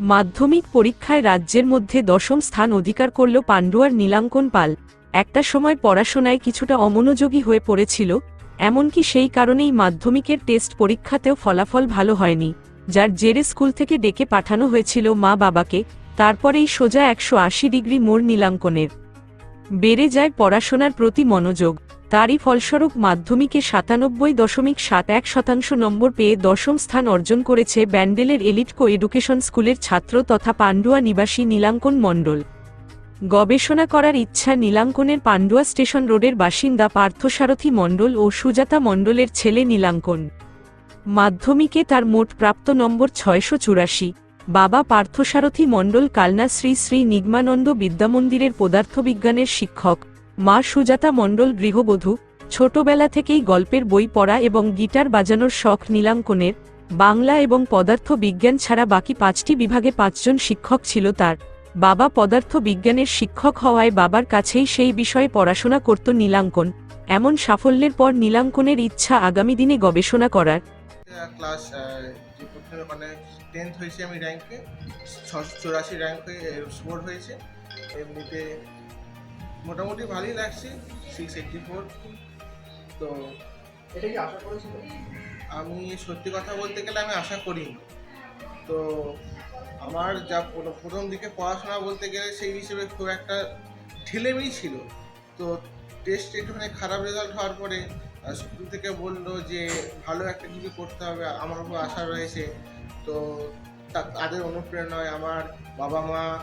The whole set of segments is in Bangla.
মাধ্যমিক পরীক্ষায় রাজ্যের মধ্যে দশম স্থান অধিকার করল পান্ডুয়ার নীলাঙ্কন পাল। একটা সময় পড়াশোনায় কিছুটা অমনোযোগী হয়ে পড়েছিল, এমনকি সেই কারণেই মাধ্যমিকের টেস্ট পরীক্ষাতেও ফলাফল ভালো হয়নি, যার জেরে স্কুল থেকে ডেকে পাঠানো হয়েছিল মা বাবাকে, তারপরেই সোজা একশো আশি ডিগ্রি মোড় নীলাঙ্কনের। বেড়ে যায় পড়াশোনার প্রতি মনোযোগ। তারই ফলস্বরূপ মাধ্যমিকে সাতানব্বই দশমিক সাত এক শতাংশ নম্বর পেয়ে দশম স্থান অর্জন করেছে ব্যান্ডেলের এলিট কো এডুকেশন স্কুলের ছাত্র তথা পান্ডুয়া নিবাসী নীলাঙ্কন মণ্ডল। গবেষণা করার ইচ্ছা নীলাঙ্কনের পান্ডুয়া স্টেশন রোডের বাসিন্দা পার্থসারথী মণ্ডল ও সুজাতা মণ্ডলের ছেলে নীলাঙ্কন। মাধ্যমিকে তার মোট প্রাপ্ত নম্বর ছয়শো চুরাশি। বাবা পার্থসারথী মণ্ডল কালনা শ্রী শ্রী নিগমানন্দ বিদ্যামন্দিরের পদার্থবিজ্ঞানের শিক্ষক। মা সুজাতা মণ্ডল গৃহবধূ, ছোটবেলা থেকেই গল্পের বই পড়া এবং গিটার বাজানোর শখ নীলাঙ্কনের, বাংলা এবং পদার্থ বিজ্ঞান ছাড়া বাকি পাঁচটি বিভাগে পাঁচজন শিক্ষক ছিল তার। বাবা পদার্থ বিজ্ঞানের শিক্ষক হওয়ায় বাবার কাছেই সেই বিষয়ে পড়াশোনা করত নীলাঙ্কন। এমন সাফল্যের পর নীলাঙ্কনের ইচ্ছা আগামী দিনে গবেষণা করার। ক্লাস মানে টেন্থ হয়েছে আমি র্যাঙ্কে ছশো চৌরাশি র্যাঙ্ক হয়ে স্কোর হয়েছে। এমনিতে মোটামুটি ভালোই লাগছে সিক্স এইটটি ফোর তো এটা কি আশা করেছিল? আমি সত্যি কথা বলতে গেলে আমি আশা করিনি। তো আমার যা প্রথম- দিকে পড়াশোনা বলতে গেলে সেই হিসেবে খুব একটা ঢিলেমিই ছিল। তো টেস্ট একটুখানি খারাপ রেজাল্ট হওয়ার পরে স্কুল থেকে বলল যে ভালো একটা কিছু করতে হবে আমার উপর আশা রয়েছে। তো তা- তাদের অনুপ্রেরণায় আমার বাবা মা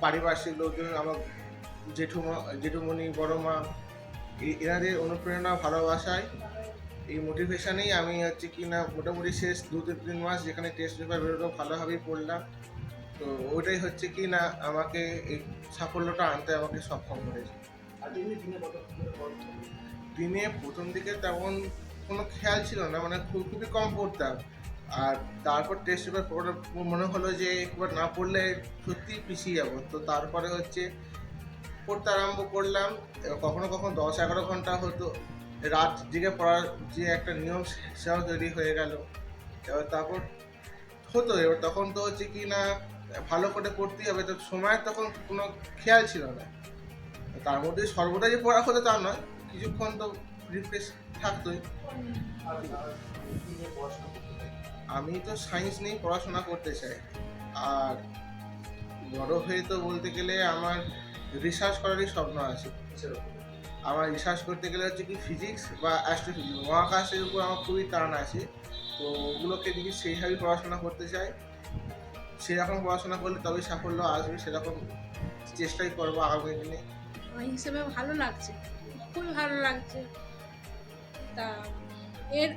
পারিপার্শ্বিক লোকজন আমার জেঠুমা জেঠুমণি বড় মা এ- এনাদের অনুপ্রেরণা ভালোবাসায় এই মোটিভেশনেই আমি হচ্ছে কি না মোটামুটি শেষ দু তিন মাস যেখানে টেস্ট পেপার বেরোলো ভালোভাবেই পড়লাম। তো ওটাই হচ্ছে কি না আমাকে এই সাফল্যটা আনতে আমাকে সক্ষম করেছে। দিনে প্রথম দিকে তেমন কোনো খেয়াল ছিল না মানে খুব খুবই কম পড়তাম। আর তারপর টেস্ট পেপার পড়ে মনে হলো যে একবার না পড়লে সত্যিই পিছিয়ে যাব। তো তারপরে হচ্ছে পড়তে আরম্ভ করলাম কখনো কখনো দশ এগারো ঘণ্টা হতো। রাত জেগে পড়ার যে একটা নিয়ম, সেটাও তৈরি হয়ে গেল। এবার তারপর হতো, এবার তখন তো হচ্ছে কি না, ভালো করে পড়তেই হবে, তো সময়ের তখন কোনো খেয়াল ছিল না। তার মধ্যে সর্বদা যে পড়া হতো তা নয়, কিছুক্ষণ তো রিফ্রেশ থাকতোই? আমি তো সায়েন্স নিয়েই পড়াশোনা করতে চাই। আর বড় হয়ে তো বলতে গেলে আমার রিসার্চ করারই স্বপ্ন আছে? আমার রিসার্চ করতে গেলে হচ্ছে কি ফিজিক্স বা অ্যাস্ট্রোফিজিক্স মহাকাশের উপর আমার খুবই টান আছে। তো ওগুলোকে যদি সেইভাবেই পড়াশোনা করতে চাই, সেরকম পড়াশোনা করলে তবেই সাফল্য আসবে, সেরকম চেষ্টাই করব আগামী দিনে। হিসেবে ভালো লাগছে, খুবই ভালো লাগছে। তা এর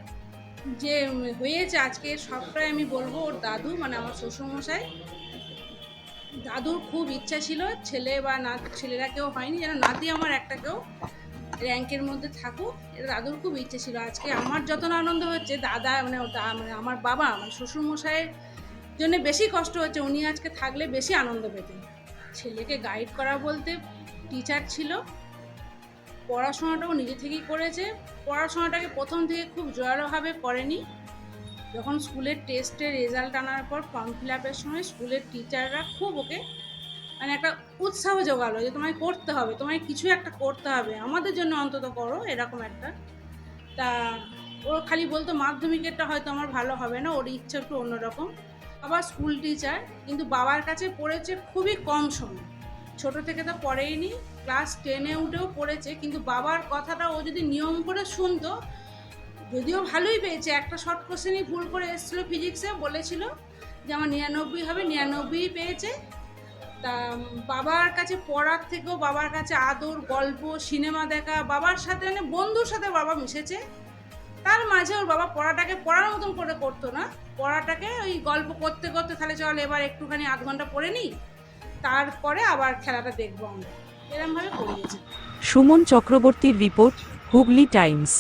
যে হয়েছে আজকে সবটাই আমি বলব ওর দাদু মানে আমার শ্বশুরমশাই। দাদুর খুব ইচ্ছা ছিল, ছেলে বা না, ছেলেরা কেউ হয়নি, যেন নাতি আমার একটা কেউ র্যাঙ্কের মধ্যে থাকুক, এটা দাদুর খুব ইচ্ছে ছিল। আজকে আমার যত আনন্দ হচ্ছে, দাদা মানে মানে আমার বাবা মানে শ্বশুরমশাইয়ের জন্য বেশি কষ্ট হচ্ছে, উনি আজকে থাকলে বেশি আনন্দ পেতেন। ছেলেকে গাইড করা বলতে টিচার ছিল, পড়াশোনাটাও নিজে থেকেই করেছে, পড়াশোনাটাকে প্রথম থেকে খুব জোরালোভাবে করেনি। যখন স্কুলের টেস্টের রেজাল্ট আনার পর ফর্ম ফিল আপের সময় স্কুলের টিচাররা খুব ওকে মানে একটা উৎসাহ জোগালো যে তোমায় করতে হবে, তোমায় কিছু একটা করতে হবে, আমাদের জন্য অন্তত করো, এরকম একটা। তা ও খালি বলতো মাধ্যমিকেরটা হয়তো আমার ভালো হবে না, ওর ইচ্ছা একটু অন্যরকম। আবার স্কুল টিচার, কিন্তু বাবার কাছে পড়েছে খুবই কম সময়। ছোট থেকে তো পড়েইনি, ক্লাস টেনে উঠেও পড়েছে, কিন্তু বাবার কথাটা ও যদি নিয়ম করে শুনতো যদিও ভালোই পেয়েছে। একটা শর্ট কোশ্চেনই ভুল করে এসেছিল ফিজিক্সে বলেছিল যে আমার নিরানব্বই হবে নিরানব্বই পেয়েছে। তা বাবার কাছে পড়ার থেকেও বাবার কাছে আদর, গল্প, সিনেমা দেখা, বাবার সাথে মানে বন্ধুর সাথে বাবা মিশেছে। তার মাঝে ওর বাবা পড়াটাকে পড়ার মতন করে করতো না। পড়াটাকে ওই গল্প করতে করতে তাহলে চল এবার একটুখানি আধ ঘণ্টা পড়ে নিই, তারপরে আবার খেলাটা দেখব আমরা। এরমভাবে পড়িয়েছে সুমন চক্রবর্তীর রিপোর্ট, হুগলি টাইমস।